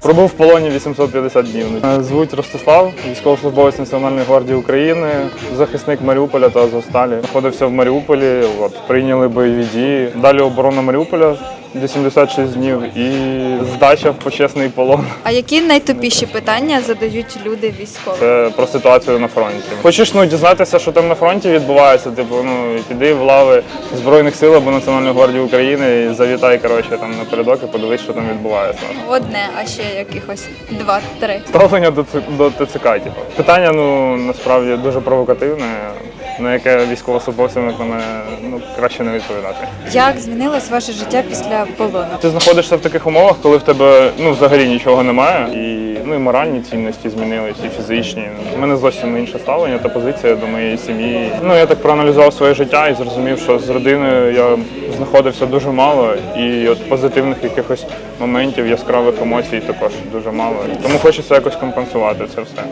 Пробув в полоні 850 днів. Е, Звуть Ростислав, військовослужбовець Національної гвардії України, захисник Маріуполя та Азовсталі. Знаходився в Маріуполі, от, прийняли бойові дії. Далі оборона Маріуполя 86 днів і здача в почесний полон. А які найтупіші питання задають люди військові? Це про ситуацію на фронті. Хочеш ну, дізнатися, що там на фронті відбувається, типу, ну піди в лави Збройних сил або Національної гвардії України і завітай коротше, там напередок і подивись, що там відбувається. Одне, а ще якихось два-три. Ставлення до, до ТЦК. Типу. Питання ну насправді дуже провокативне, на яке військовослужбовцям як на мене ну краще не відповідати. Як змінилось ваше життя після полону? Ти знаходишся в таких умовах, коли в тебе ну взагалі нічого немає, і ну і моральні цінності змінились, і фізичні. У мене зовсім інше ставлення та позиція до моєї сім'ї. Ну я так проаналізував своє життя і зрозумів, що з родиною я знаходився дуже мало, і от позитивних якихось моментів, яскравих емоцій також дуже мало. Тому хочеться якось компенсувати це все.